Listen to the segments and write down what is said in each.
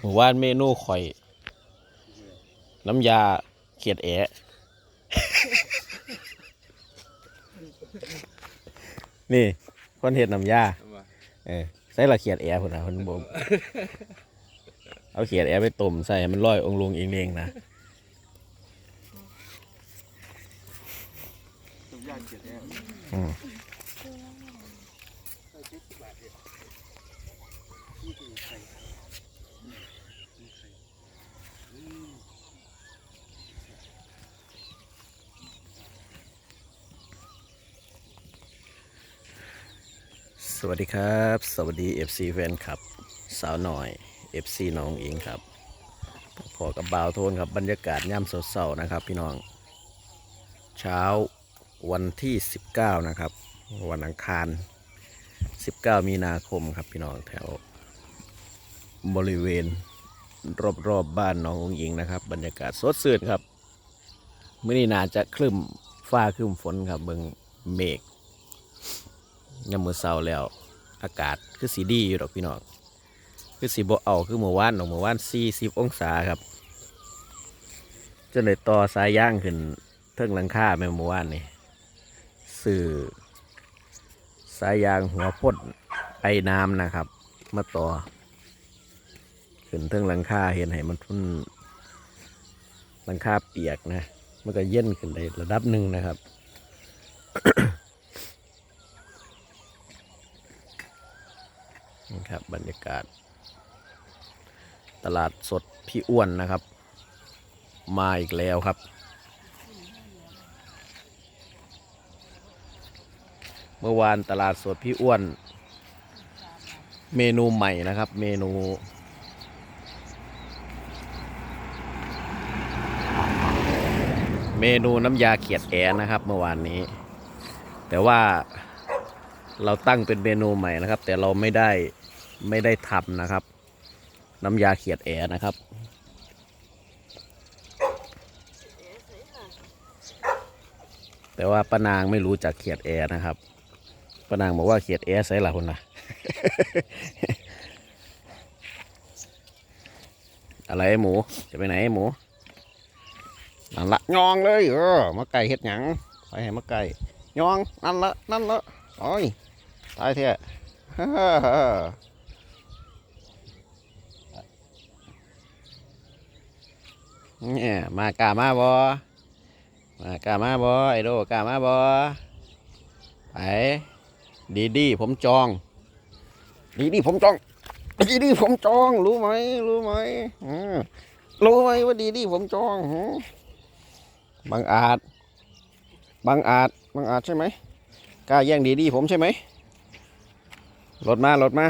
หมู่ว่านเมนูข่อย น้ำยาเขียดแอะนี่คนเห็ดน้ำยาเออใส่ละเขียดแอร์พุ่นนะพุ่นบ่มเอาเขียดแอร์ไปต้มใส่ให้มันลอยองค์ลงเองเองนะต้มยำเจ็ดแอล สวัสดีครับ สวัสดี FC แฟนครับ สาวหน่อย FC น้องอิงครับพอกับบ่าวโทนครับ บรรยากาศย่ำเศร้าๆนะครับ พี่น้อง เช้าวันที่ 19 นะครับ วันอังคาร 19 มีนาคมครับพี่น้องแถว บริเวณรอบๆบบ้านน้ององหญิงนะครับ บรรยากาศสดชื่นครับมื่อนี้นาจะคลึ้มฟ้าคลึ้มฝนครับเบิงเมฆ ยามมือเศร้าแล้ว อากาศคือสีดีอยู่ดอกพี่น้องคือสีบ่เอาคือเมื่อวานดอกเมื่อวาน40องศาครับจนเลยต่อสายย่างขึ้นเทิงหลังคาแม่เมื่อวานนี่สื่อสายยางหัวพ่นไอ้น้ำนะครับ มาต่อ ขึ้นเทิงหลังคาเห็นให้มันพุ่นหลังคาเปียกนะ มันก็เย็นขึ้นได้ระดับหนึ่งนะครับ ครับบรรยากาศ ตลาดสดพี่อ้วนนะครับ มาอีกแล้วครับ เมื่อวานตลาดสดพี่อ้วน เมนูใหม่นะครับ เมนูเมนูน้ำยาเขียดแอนะครับ เมื่อวานนี้ แต่ว่าเราตั้งเป็นเมนูใหม่นะครับ แต่เราไม่ได้ ไม่ได้ทำนะครับ น้ำยาเขียดแอนะครับ แต่ว่าป้านางไม่รู้จักเขียดแอนะครับป้านางบอกว่าเขียดแอใส่ละคนนะอะไรไอหมูจะไปไหนไอหมูนั่นละยองเลยเออมาไก่เฮ็ดหยังไปให้มาไก่ยองนั่นละนั่นละโอ้ยตายเถอะ เนี่ยมากามาบ่มากามาบ่ไอโดกามาบ่ไปดีดีผมจอง ดีดีผมจอง ดีดีผมจอง รู้ไหมรู้ไหมรู้ไหมว่าดีดีผมจองบางอาจบางอาจบางอาจใช่ไหมกล้าแย่งดีดีผมใช่ไหมรถมารถมา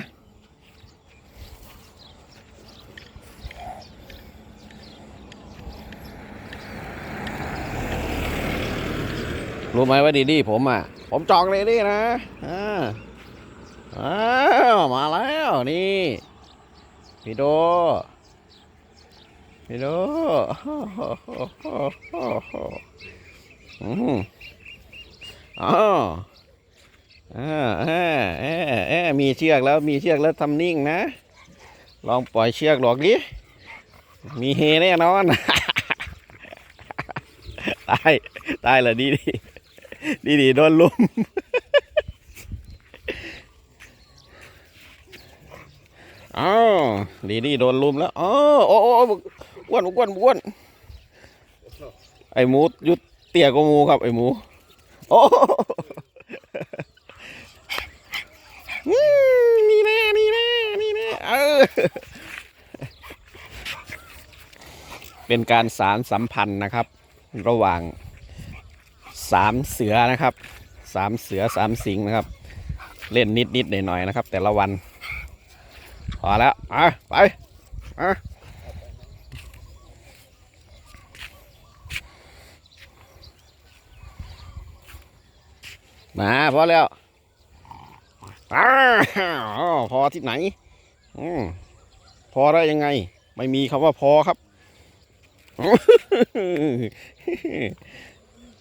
รู้ไหมว่าดีดีผมอะ ผมจองเลยดีนะอ่าอ้าวมาแล้วนี่พี่โดพี่โดอืมอ๋ออ่าเออเออเออมีเชือกแล้วมีเชือกแล้วทำนิ่งนะ ลองปล่อยเชือกหลอกดิมีเฮแน่นอน ตายตายเลยดีดี ดีดีโดนลุมอ้าวดีดีโดนลุมแล้วอ๋อโอ้โอ้โอ้อ้วนอ้วนอ้วนไอหมูยุดเตี้ยกว่าหมูครับ ไอหมู โอ้นี่แน่นี่แน่นี่แน่เออเป็นการสารสัมพันธ์นะครับ ระหว่าง สามเสือนะครับสามเสือสามสิงห์นะครับ เล่นนิดนิดหน่อยหน่อยๆนะครับ แต่ละวัน พอแล้วมาไปมามาพอแล้วอ้าวพอที่ไหนอพอได้ยังไง ไม่มีคำว่าพอครับ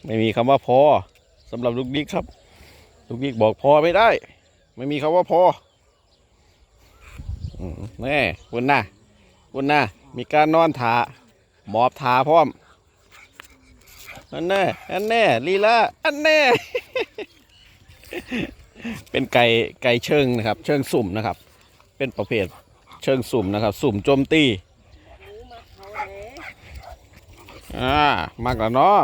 ไม่มีคำว่าพอสำหรับลูกดิ๊กครับ ลูกดิ๊กบอกพอไม่ได้ ไม่มีคำว่าพออืมแน่คุณน่ะคุณน่ะมีการนอนทาหมอบทาพร้อมอันแน่อันแน่ลีลาอันแน่ เป็นไก่ไก่เชิงนะครับ เชิงสุ่มนะครับ เป็นประเภทเชิงสุ่มนะครับ สุ่มโจมตีอ่ามากแล้วเนาะ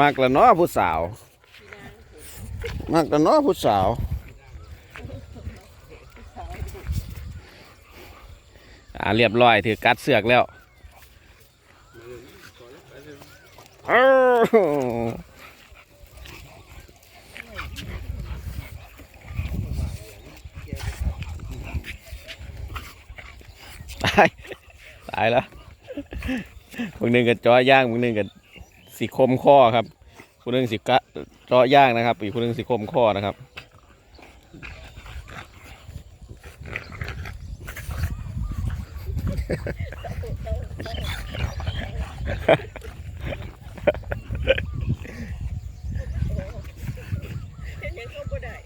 มากแล้วเนาะผู้สาว มากแล้วเนาะผู้สาว อ่าเรียบร้อยถือกัดเสือกแล้วอ้าวตายตายแล้วพวกหนึ่งกับจอย่างพวกหนึ่งกับ สีคมข้อครับพวกหนึงสีกะจอย่างนะครับ อีกพวกหนึงสีคมข้อนะครับ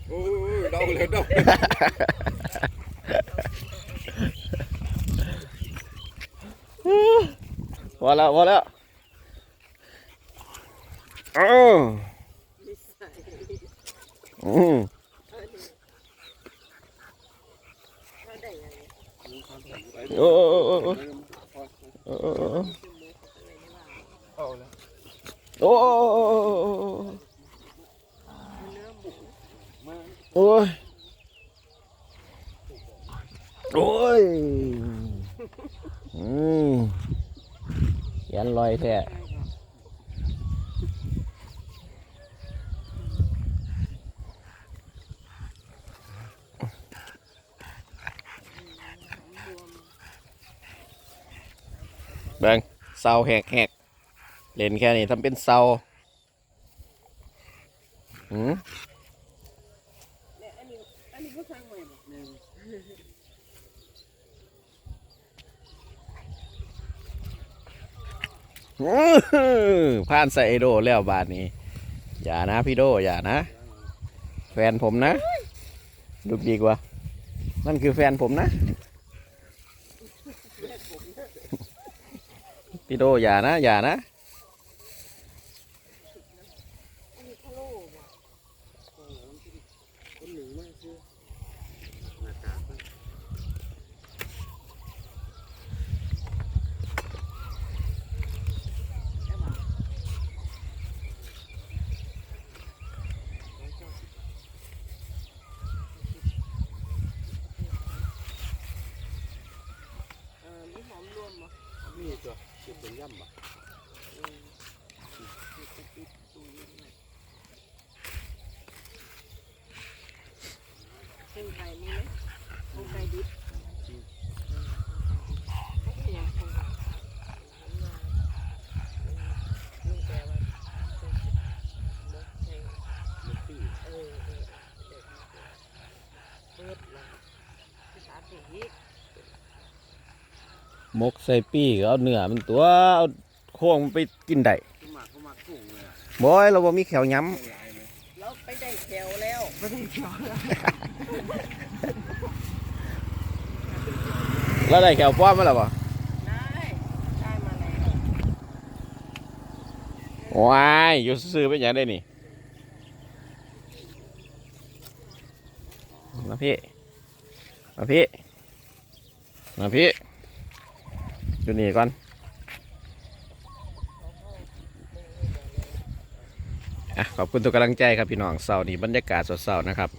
โอ้ยเดาเลยเดาพอแล้วพอแล้วอ้าวอืม โอ้โอ้โอ้โอ้โอ้โอ้โอ้เอาแล้วโอ้โอ้โอ้ยโอ้ยอืมยันลอยแท้ เบิ่งเสาแหกแหกเล่นแค่นี้ทำเป็นเสาอืมอันนี้ก็สร้างใหม่หมดเลยอื้อผ่านไซโดแล้วบาทนี้ อย่านะพี่โดอย่านะ แฟนผมนะ ดูดีกว่านั่นคือแฟนผมนะ พี่โดอย่านะ อย่านะอันนี้ทะโล้บ่คนหนึ่งมากซื้อเออมีหอมรวมบ่ นี่ตัว คือเป็นย่ำอะ เออติดติดติดตู้เย็นไว้เส้นไก่นี่ไหมโครงไก่ดิบเขาก็ยังคงแบบลุงแกว่าใส่มกใส่ มันตี เออเออเด็กเปิดละภาษาเด็ก มกใส่ปีกเอาเนื้อมันตัวเอาโค้งมันไปกินได้ขึ้นมาเข้ามาทุ่งเลยอะบอยเราบ่มีแขวย้หลายเลยเราไปได้แถวแล้วไปได้แถวแล้วำแล้วได้แขวป้อมมาแล้วบ่ได้ได้มาแล้วว้ายอยู่ซื้อๆเป็นอย่างได้นี่มาพี่มาพี่มาพี่ อยู่นี่ก่อน อะขอบคุณทุกกำลังใจครับพี่น้องเสาร์นี้บรรยากาศสดเสานะครับ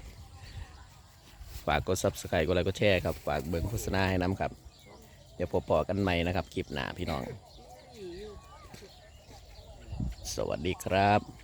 ฝากกด subscribe กดไลค์กดแชร์ครับ ฝากเบิ่งโฆษณาให้น้ำครับเดี๋ยวพบปอกันใหม่นะครับคลิปหน้าพี่น้อง สวัสดีครับ